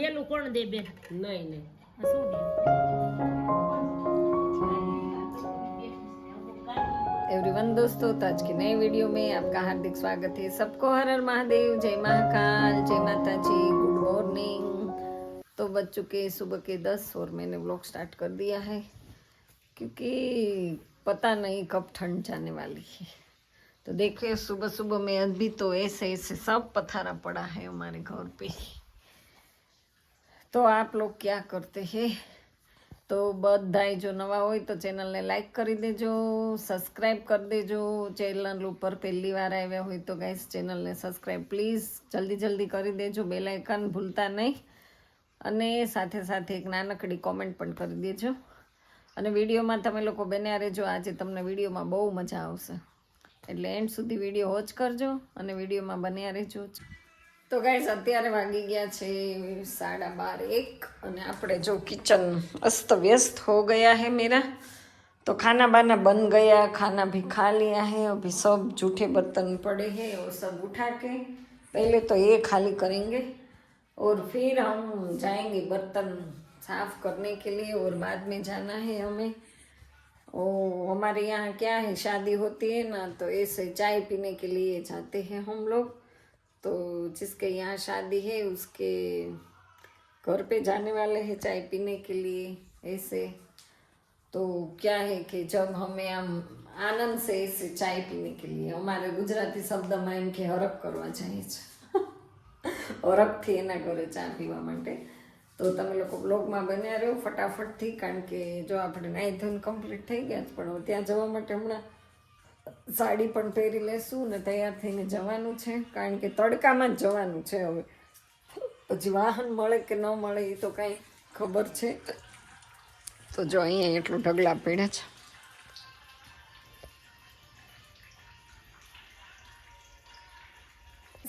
પેલું કોણ દે બેન नहीं नहीं આ શું દે एवरीवन दोस्तों तो आज की नई वीडियो में आपका हार्दिक स्वागत है सबको हर हर महादेव जय महाकाल जय माता जी गुड मॉर्निंग तो बज चुके हैं सुबह के दस और मैंने व्लॉग स्टार्ट कर दिया है क्योंकि पता नहीं कब ठंड जाने वाली है तो देखिए सुबह सुबह में अभी तो ऐसे ऐसे सब पथारा पड़ा है हमारे घर पे तो आप लोग क्या करते हैं તો બધાય જો નવા હોય તો ચેનલને લાઈક કરી દેજો સબસ્ક્રાઈબ કરી દેજો ચેનલ ઉપર પહેલી વાર આવ્યા હોય તો ગાઈસ ચેનલને સબસ્ક્રાઈબ પ્લીઝ જલ્દી જલ્દી કરી દેજો બેલ આઇકન ભૂલતા નહીં અને સાથે સાથે એક નાનકડી કોમેન્ટ પણ કરી દેજો અને વિડીયોમાં તમે લોકો બન્યા રહેજો આજે તમને વિડીયોમાં બહુ મજા આવશે એટલે એન્ડ સુધી વિડીયો વોચ કરજો અને વિડીયોમાં બન્યા રહેજો તો ગાઈસ અત્યારે વાગી ગયા છે સાડા બાર એક અને આપણે જો કિચન અસ્ત व्यस्त हो गया है मेरा तो खाना बाना बन गया खाना भी खा लिया है अभी सब जूठे बर्तन पड़े हैं और सब उठा के पहले तो ये खाली करेंगे और फिर हम जाएंगे बर्तन साफ करने के लिए और बाद में जाना है हमें ओ हमारे यहाँ क्या है शादी होती है ना तो ऐसे चाय पीने के लिए जाते हैं हम लोग तो जिसके यहाँ शादी है उसके घर पे जाने वाले हैं चाय पीने के लिए ऐसे तो क्या है कि जब हमें हम आनंद से ऐसे चाय पीने के लिए हमारे गुजराती શબ્દમાં એમ કે હરખ કરવા જાય છે હરખથી એના ઘરે ચા પીવા માટે તો તમે લોકો બ્લોગમાં બન્યા રહ્યો ફટાફટથી કારણ કે જો આપણે નાહી ધોઈને કમ્પ્લીટ થઈ ગયા છે પણ હવે ત્યાં જવા માટે હમણાં સાડી પણ પહેરી લેશું ને તૈયાર થઈને જવાનું છે, કારણ કે તડકામાં જ જવાનું છે હવે. પછી વાહન મળે કે ન મળે એ તો કાંઈ ખબર છે. તો જો અહીંયા એટલું ઢગલા પડ્યા છે.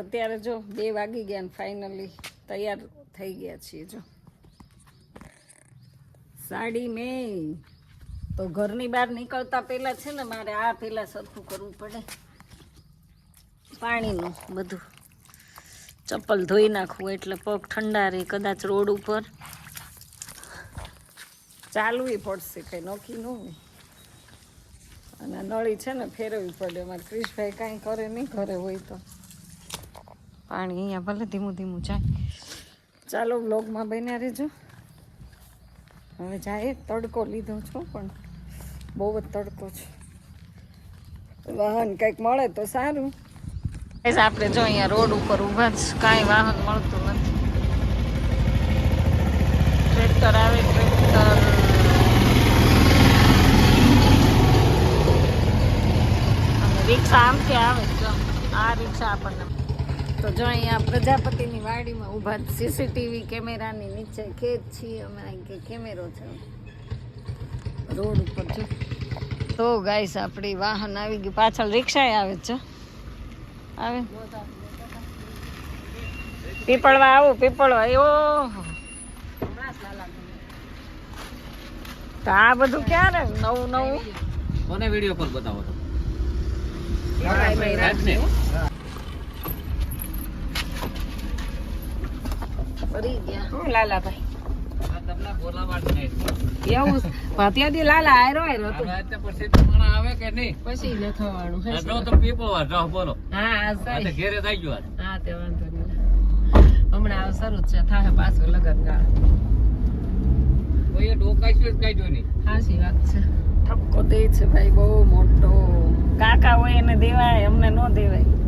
અત્યારે જો બે વાગી ગયા ને ફાઇનલી તૈયાર થઈ ગયા છીએ જો. સાડી મેં તો ઘરની બહાર નીકળતા પહેલા છે ને મારે આ પહેલા સરખું કરવું પડે. પાણીનું બધું. ચપ્પલ ધોઈ નાખવું એટલે પગ ઠંડા રહે, કદાચ રોડ ઉપર. ચાલવી પડશે કંઈ નોખી ન હોય. અને નળી છે ને ફેરવવી પડે. અમારે ક્રિશભાઈ કાંઈ કરે નહીં, ઘરે હોય તો. પાણી અહીંયા ભલે ધીમું ધીમું જાય. ચાલો બ્લોગમાં બન્યા રહેજો. હવે જાય તડકો લીધો છો પણ બહુ જ તડકો છે. વાહન કંઈક મળે તો સારું. આપણે જો અહીંયા રોડ ઉપર ઊભા જ, કાંઈ વાહન મળતું નથી. ટ્રેક્ટર આવે, ટ્રેક્ટર. રિક્ષા આમથી આવે આ રિક્ષા આપણને તો જો અહીંયા પ્રજાપતિની વાડીમાં ઊભા સીસીટીવી કેમેરાની નીચે ખેત છીએ અમે અહીં કેમેરો છે. રોડ ઉપર છે. તો ગાઈસ આપણી વાહન આવી ગયું પાછળ રિક્ષા આવે છે. આવે. પીપળવા આવું પીપળવા. એવો તો આ બધું ક્યારે? નવું નવું? મને વીડિયો પર બતાવો તો રાખને. ફરી ગયા લાલાભાઈ આ તમને બોલાવા જ નહીં એવું ત્યાંથી લાલા આયરો આયરો હતો હવે અત્યારે પછી તમારા આવે કે નહીં પછી ન થવાનું હે આ જો તો પીપો વાર જાઓ બોલો. હા આ આ તો સહી ઘેરે થઈ ગયો. હા તે વાંધો નહીં. હમણાં જ છે. થાહે પાછું લગન ગાળ. કોઈએ ડોકાશ્યું જ કાઢ્યો નહીં. હાસી વાત છે. ઠપકો દે છે ભાઈ બહુ મોટો. કાકા હોય એને દેવાય અમને ન દેવાય.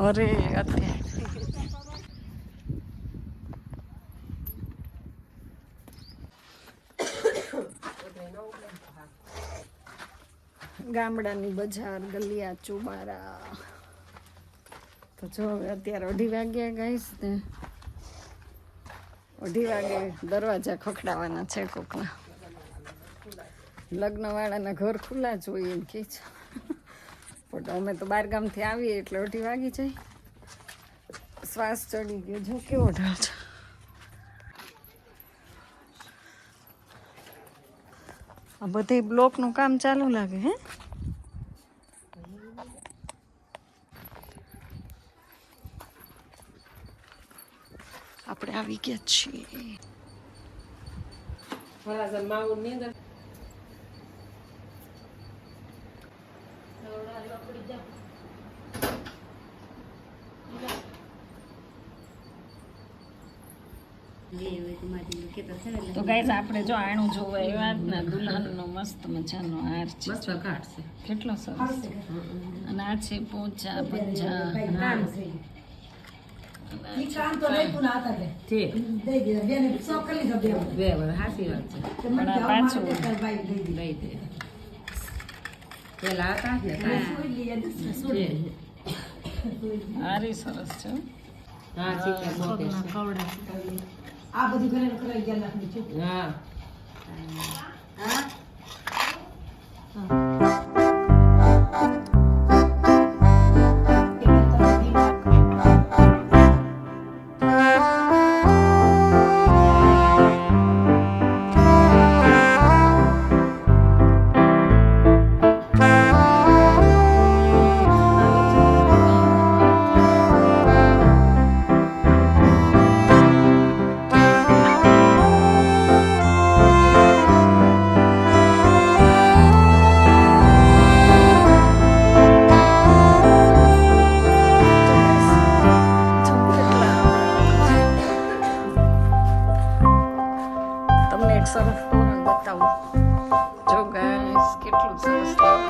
અરે અત્યારે ગામડાની બજાર, ગલિયા, ચુબારા. તો જો હવે અત્યારે અઢી વાગ્યા ગાઈશ ને. અઢી વાગે દરવાજા ખખડાવાના છે કોકના. લગ્નવાળાના ઘર ખુલ્લા જોઈએ કે છે. પણ અમે તો બહારગામથી આવીએ એટલે અઢી વાગી જાય. શ્વાસ ચડી ગયો. જો કેવો ઢાળ છે. આ બધે બ્લોકનું કામ ચાલુ લાગે, હે? આપણે આવી ગયા છીએ. તો ગાઈસ આપણે જો આણું જોવા એવા જ ને દુલ્હનનો મસ્ત મજાનો હાર છે. છે. કેટલો સરસ અને આ છે પોચા પંજા. છે. ને સરસ છે આ બધું ઘરે કરાવી ગયા નાખની છું હા? તમને એક સરસ તોરણ બતાવું. જો ગાઈસ કેટલું સરસ તોરણ.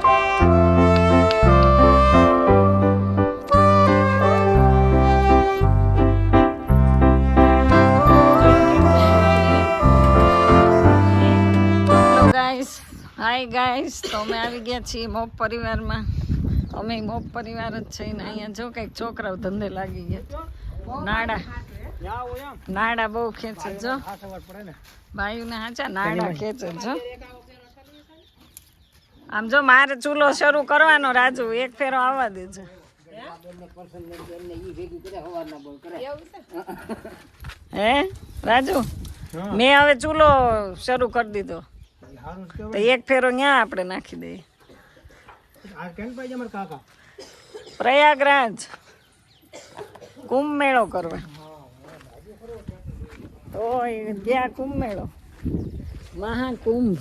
હાય ગાઈસ, તો અમે આવી ગયા છીએ મોપ પરિવારમાં. અમે મોપ પરિવાર જ છે ને અહીંયા જો કંઈક છોકરાઓ ધંધે લાગી ગયા. નાડા. નાડા બહુ ખેંચે જો. બાયુને હાચા નાડા ખેંચે જો. આમ જો મારે ચૂલો શરૂ કરવાનો રાજુ એક ફેરો આવવા દેજો. હે રાજુ? મેં હવે ચૂલો શરૂ કરી દીધો. તો એક ફેરો ન્યા આપણે નાખી દઈએ. પ્રયાગરાજ. કુંભ મેળો કરવા. તો ત્યાં કુંભ મેળો મહાકુંભ.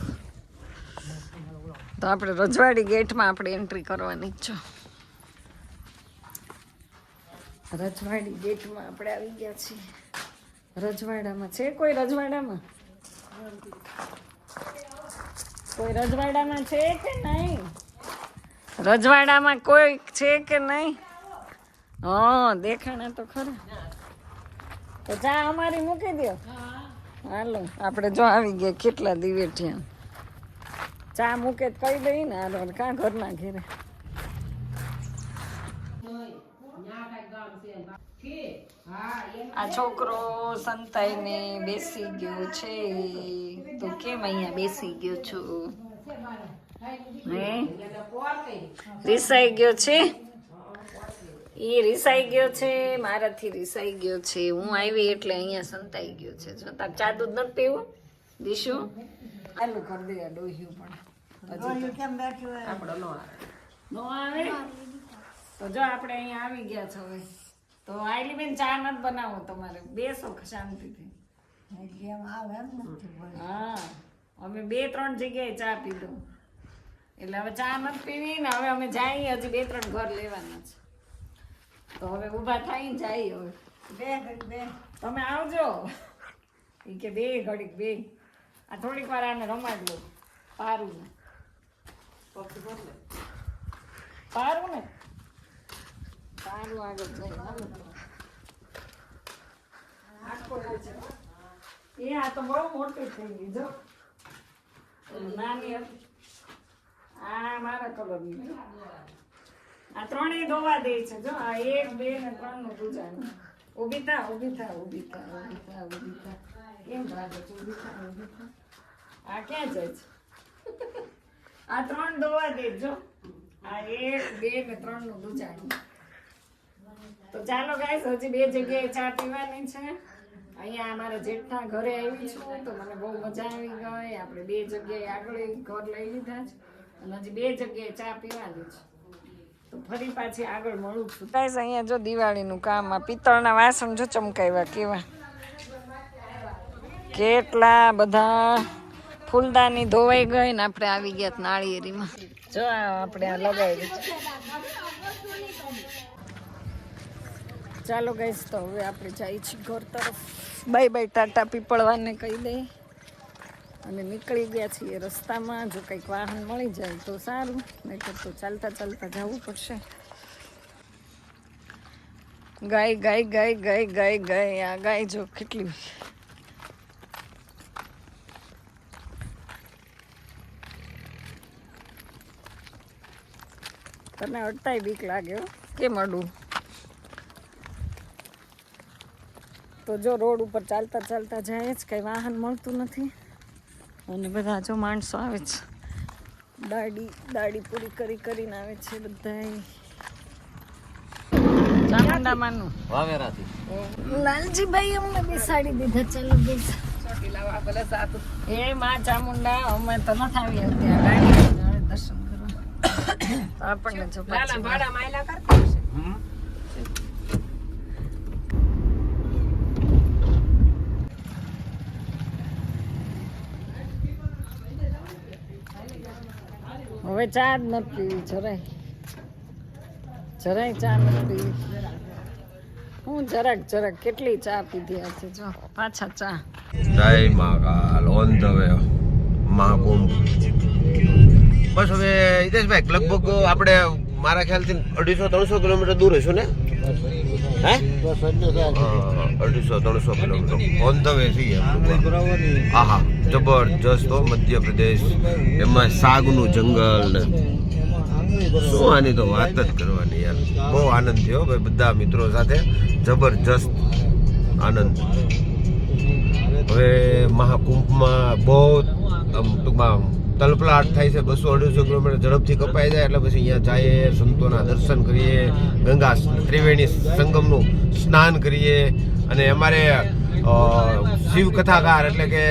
તો આપણે રજવાડી ગેટમાં આપણે એન્ટ્રી કરવાની છે. રજવાડી ગેટમાં આપણે આવી ગયા છીએ. રજવાડામાં છે કોઈ રજવાડામાં? કોઈ રજવાડામાં છે કે નહીં? રજવાડામાં કોઈ છે કે નહીં? હા, દેખાણા તો ખરા. તો ચા અમારી મૂકી દો હાલો. આપણે જો આવી ગયા કેટલા દિવેઠિયા ચા મૂકે કહી દઈ ને હાલો કાં ઘરના ઘેરે? આ છોકરો સંતાઈને બેસી ગયો છે. તો કેમ અહીંયા બેસી ગયો છું? હે? રિસાઈ ગયો છે? એ રિસાઈ ગયો છે મારાથી રિસાઈ ગયો છે. હું આવી એટલે અહીંયા સંતાઈ ગયો છે. જો તાર ચા દૂધ નથી પીવું? દીશું? ચાલુ કરી દે ડોહ્યું પણ. આપણો નો આવે. નો આવે? તો જો આપણે અહીંયા આવી ગયા છો હવે. તો આઈલી બેન ચા નથી બનાવો તમારે. બેસો શાંતિથી. હા. અમે બે ત્રણ જગ્યાએ ચા પીધું. એટલે હવે ચા નથી પીવી ને હવે અમે જઈએ હજી બે ત્રણ ઘર લેવાના છે. તો હવે ઊભા થઈને જાય હવે. બે ઘડીક બે. તમે આવજો. એ કે બે ઘડીક બે. આ થોડીક વાર આને રમાડ લો. પારું ને પારું ને પારું આગળ જાય એ આ તો બહુ મોટી થઈ ગઈ જો. નાની હતી. આ મારા કલરની. આ ત્રણેય દોવા દે છે. જો, આ એક, બે ને ત્રણનું પૂજા ઊભી થા ઊભી થા ઊભી થા કેમ ભાગે છે, ઊભી થા આ ક્યાં જાય છે? આ ત્રણ દોવા દે, જો. આ એક, બે ને ત્રણનું પૂજાનું તો ચાલો ગાઈસ હજી બે જગ્યાએ ચા પીવાની છે. અહીંયા અમારા જેઠના ઘરે આવી છું, તો મને બહુ મજા આવી ગઈ. આપણે બે જગ્યાએ આગળ ઘર લઈ લીધા છે. અને હજી બે જગ્યાએ ચા પીવાની છે. ફરી પાછી આગળ મળું અહીંયા જો દિવાળીનું કામ, આ પિત્તળના વાસણ જો ચમકાવ્યા, કેવા? કેટલા બધા ફૂલદાની ધોવાઈ ગઈ ને આપણે આવી ગયા નાળિયેરીમાં. જો આપણે આ લગાવી ચાલો ગઈશ તો હવે આપણે જઈએ છીએ ઘર તરફ. બાય બાય ટાટા પીપળવાને કહી દઈએ. અને નીકળી ગયા છીએ રસ્તામાં. જો કંઈક વાહન મળી જાય તો સારું નહીં તો ચાલતા ચાલતા જવું પડશે. ગાય ગાય ગાય ગાય ગાય ગાય, આ ગાય જો કેટલી તને અડતાય બીક લાગે હો. કેમ અડું? તો જો રોડ ઉપર ચાલતા ચાલતા જાય, જ કંઈ વાહન મળતું નથી. અને બધા જો માણસો આવે છે. દાડી દાડી પૂરી કરી કરીને આવે છે બધા ચામુંડામાંનું. વાવેરાથી. લાલજીભાઈ અમને બેસાડી દીધા ચાલો બેસ. એ માં ચામુંડા અમે તો નથી આવી હતી દર્શન કરવા. આપણને જો ભાડા માયલા કરતા હશે. હવે ચા જ નથી પીવી જરાય. જરાય ચા નથી પીવી. હું જરાક જરાક કેટલી ચા પીધી આજે જો પાછા ચા. જય Mahakal on the way Mahakumbh બસ હવે હિતેશભાઈ લગભગ આપણે મારા ખ્યાલથી અઢીસો ત્રણસો કિલોમીટર દૂર હશું ને? હે? હા, અઢીસો ત્રણસો. કિલોમીટર. ઓન ધ વે છીએ હા હા. જબરજસ્ત હો મધ્યપ્રદેશ, એમાં સાગનું જંગલ ને શું આની તો વાત જ કરવાની યાર. બહુ આનંદ થયો ભાઈ બધા મિત્રો સાથે. જબરજસ્ત આનંદ. હવે મહાકુંભમાં બહુ ટૂંકમાં તલપલાટ થાય છે, બસો અઢીસો કિલોમીટર ઝડપથી કપાઈ જાય, એટલે પછી અહીંયા જઈએ, સંતોના દર્શન કરીએ, ગંગા ત્રિવેણી સંગમનું સ્નાન કરીએ. અને અમારે અ, શિવ કથાકાર એટલે કે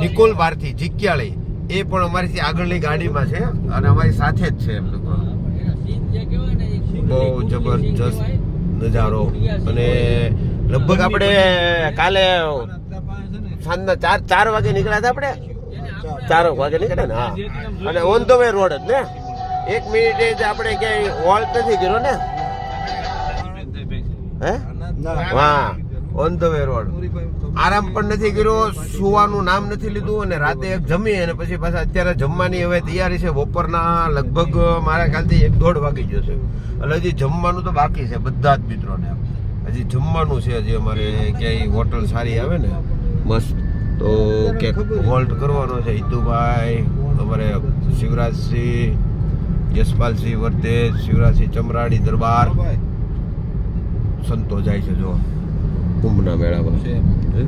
નિકોલ ભારતી જીક્યાળી એ પણ અમારીથી આગળની ગાડીમાં છે અને અમારી સાથે જ છે એમ લોકો. બહુ જબરજસ્ત નજારો. અને લગભગ આપણે કાલે સાંજના ચાર ચાર વાગે નીકળ્યા હતા આપણે? ચાર વાગે નીકળ્યા ને હા. અને ઓન ધ વે રોડ જ ને? એક મિનિટે જ આપણે ક્યાંય હોલ્ટ નથી કર્યો ને? હે? હા. ઓન ધ વે રોડ આરામ પણ નથી કર્યો સુવાનું નામ નથી લીધું અને રાતે એક જમી અને પછી પાછા અત્યારે જમવાની હવે તૈયારી છે. બપોરના લગભગ મારા ખ્યાલથી એક દોઢ વાગી ગયો છે. એટલે હજી જમવાનું તો બાકી છે બધા જ મિત્રોને. હજી જમવાનું છે હજી અમારે ક્યાંય હોટલ સારી આવે ને મસ્ત. તો કે હોલ્ટ કરવાનો છે હિતુભાઈ અમારે શિવરાજસિંહ યશપાલસિંહ વર્તેજ શિવરાજસિંહ ચમરાડી દરબાર. સંતો જાય છે જો. કુંભના મેળામાં. હે?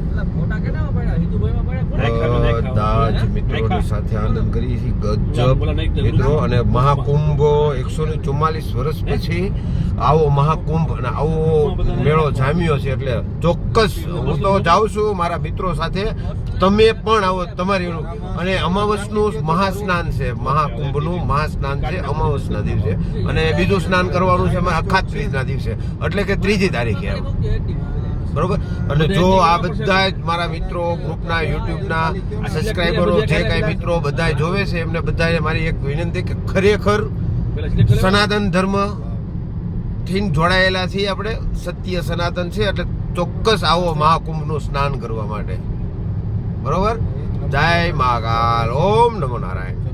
બધા જ મિત્રોની સાથે આનંદ કરી છે ગજબ મિત્રો અને મહાકુંભ એકસો ને ચુમ્માલીસ વર્ષ પછી આવો મહાકુંભ અને આવો મેળો જામ્યો છે એટલે ચોક્કસ હું તો જાઉં છું મારા મિત્રો સાથે. તમે પણ આવો તમારી અને અમાવસનું મહાસ્નાન છે મહાકુંભનું મહાસ્નાન છે અમાવસના દિવસે. અને બીજું સ્નાન કરવાનું છે અમારે અખાત ત્રીજના દિવસે. એટલે કે ત્રીજી તારીખે એમ બરોબર? અને જો આ બધા જ મારા મિત્રો ગ્રુપના યુટ્યુબના સબસ્ક્રાઈબરો જે કાંઈ મિત્રો બધા જોવે છે એમને બધાએ મારી એક વિનંતી કે ખરેખર સનાતન ધર્મથી જોડાયેલા છીએ આપણે સત્ય સનાતન છે એટલે ચોક્કસ આવો મહાકુંભનું સ્નાન કરવા માટે. બરોબર? જય મહાકાલ. ઓમ નમો નારાયણ.